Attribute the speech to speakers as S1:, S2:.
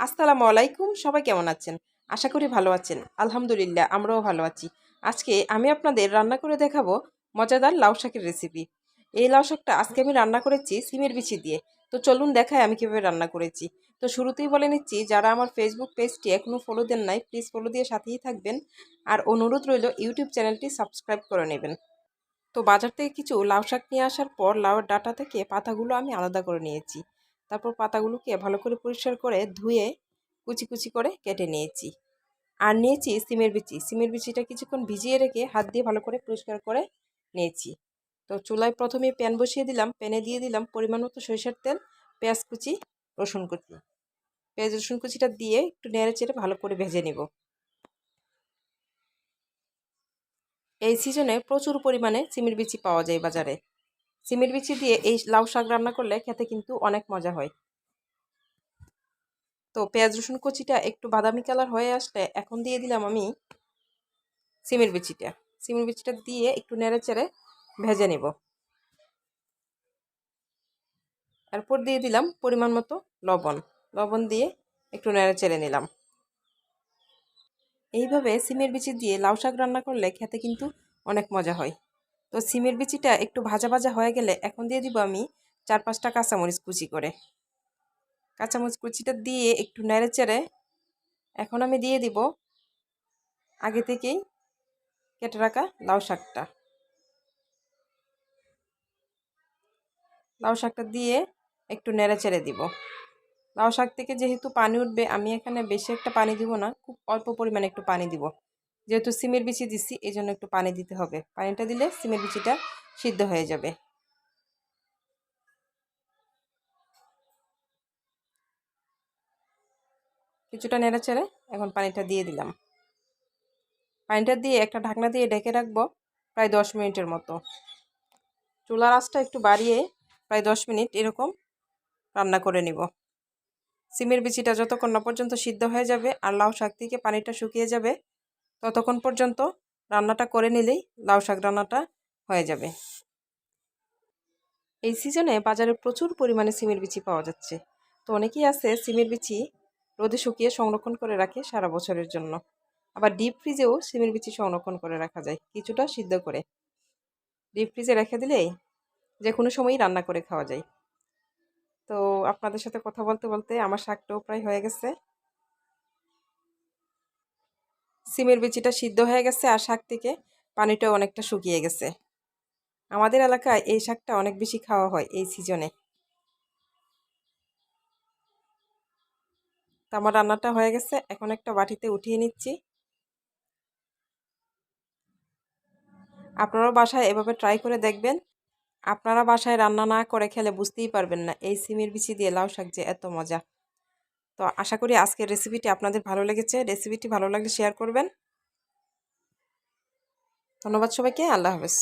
S1: আসসালামু আলাইকুম, সবাই কেমন আছেন? আশা করি ভালো আছেন। আলহামদুলিল্লাহ, আমরাও ভালো আছি। আজকে আমি আপনাদের রান্না করে দেখাবো মজাদার লাউ শাকের রেসিপি এই লাউ শাকটা আজকে আমি রান্না করেছি সিমের বিচি দিয়ে। তো চলুন দেখায় আমি কীভাবে রান্না করেছি। তো শুরুতেই বলে নিচ্ছি, যারা আমার ফেসবুক পেজটি এখনও ফলো দেন নাই প্লিজ ফলো দিয়ে সাথেই থাকবেন। আর অনুরোধ রইল ইউটিউব চ্যানেলটি সাবস্ক্রাইব করে নেবেন। তো বাজার থেকে কিছু লাউ শাক নিয়ে আসার পর, লাউয়ের ডাটা থেকে পাতাগুলো আমি আলাদা করে নিয়েছি। তারপর পাতাগুলোকে ভালো করে পরিষ্কার করে ধুয়ে কুচি কুচি করে কেটে নিয়েছি। আর নিয়েছি সিমের বিচি। সিমের বিচিটা কিছুক্ষণ ভিজিয়ে রেখে হাত দিয়ে ভালো করে পরিষ্কার করে নিয়েছি। তো চুলায় প্রথমে প্যান বসিয়ে দিলাম। প্যানে দিয়ে দিলাম পরিমাণ মতো সরিষার তেল, পেঁয়াজ কুচি, রসুন কুচি। পেঁয়াজ, রসুন কুচিটা দিয়ে একটু নেড়ে চেড়ে ভালো করে ভেজে নিব। এই সিজনে প্রচুর পরিমাণে সিমের বিচি পাওয়া যায় বাজারে। সিমের বিচি দিয়ে এই লাউ শাক রান্না করলে খেতে কিন্তু অনেক মজা হয়। তো পেঁয়াজ, রসুন কুচিটা একটু বাদামি কালার হয়ে আসলে এখন দিয়ে দিলাম আমি সিমের বিচিটা। সিমের বিচিটা দিয়ে একটু নেড়ে চেড়ে ভেজে নেব। এরপর দিয়ে দিলাম পরিমাণ মতো লবণ। লবণ দিয়ে একটু নেড়ে চেড়ে নিলাম। এইভাবে সিমের বিচি দিয়ে লাউ শাক রান্না করলে খেতে কিন্তু অনেক মজা হয়। তো সিমের বিচিটা একটু ভাজা ভাজা হয়ে গেলে এখন দিয়ে দিব আমি চার পাঁচটা কাঁচামরিচ কুচি করে। কাঁচামরিচ কুচিটা দিয়ে একটু নেড়ে চেড়ে এখন আমি দিয়ে দিব আগে থেকেই কেটে রাখা লাউ শাকটা। লাউ শাকটা দিয়ে একটু নেড়ে চেড়ে দিব। লাউ শাক থেকে যেহেতু পানি উঠবে, আমি এখানে বেশি একটা পানি দিব না, খুব অল্প পরিমাণে একটু পানি দিব। যেহেতু সিমের বিচি দিছি এই জন্য একটু পানি দিতে হবে। পানিটা দিলে সিমের বিচিটা সিদ্ধ হয়ে যাবে। কিছুটা নেড়ে চেড়ে এখন পানিটা দিয়ে দিলাম। পানিটা দিয়ে একটা ঢাকনা দিয়ে ঢেকে রাখব প্রায় দশ মিনিটের মতো। চুলার আঁচটা একটু বাড়িয়ে প্রায় দশ মিনিট এরকম রান্না করে নিব। সিমের বিচিটা যতক্ষণ না পর্যন্ত সিদ্ধ হয়ে যাবে আর লাউ শাক থেকে পানিটা শুকিয়ে যাবে ততক্ষণ পর্যন্ত রান্নাটা করে নিলেই লাউ শাক রান্নাটা হয়ে যাবে। এই সিজনে বাজারে প্রচুর পরিমাণে সিমের বিচি পাওয়া যাচ্ছে। তো অনেকেই আছে সিমের বিচি রোদে শুকিয়ে সংরক্ষণ করে রাখে সারা বছরের জন্য। আবার ডিপ ফ্রিজেও সিমের বিচি সংরক্ষণ করে রাখা যায় কিছুটা সিদ্ধ করে। ডিপ ফ্রিজে রেখে দিলেই যে কোনো সময়ই রান্না করে খাওয়া যায়। তো আপনাদের সাথে কথা বলতে বলতে আমার শাকটাও প্রায় হয়ে গেছে। সিমের বিচিটা সিদ্ধ হয়ে গেছে আর শাক থেকে পানিটাও অনেকটা শুকিয়ে গেছে। আমাদের এলাকায় এই শাকটা অনেক বেশি খাওয়া হয় এই সিজনে। তো আমার রান্নাটা হয়ে গেছে, এখন একটা বাটিতে উঠিয়ে নিচ্ছি। আপনারাও বাসায় এভাবে ট্রাই করে দেখবেন। আপনারা বাসায় রান্না না করে খেলে বুঝতেই পারবেন না এই সিমের বিচি দিয়ে লাউ শাক যে এত মজা। তো আশা করি আজকের রেসিপিটি আপনাদের ভালো লেগেছে। রেসিপিটি ভালো লাগলে শেয়ার করবেন। ধন্যবাদ সবাইকে, আল্লাহ হাফেজ।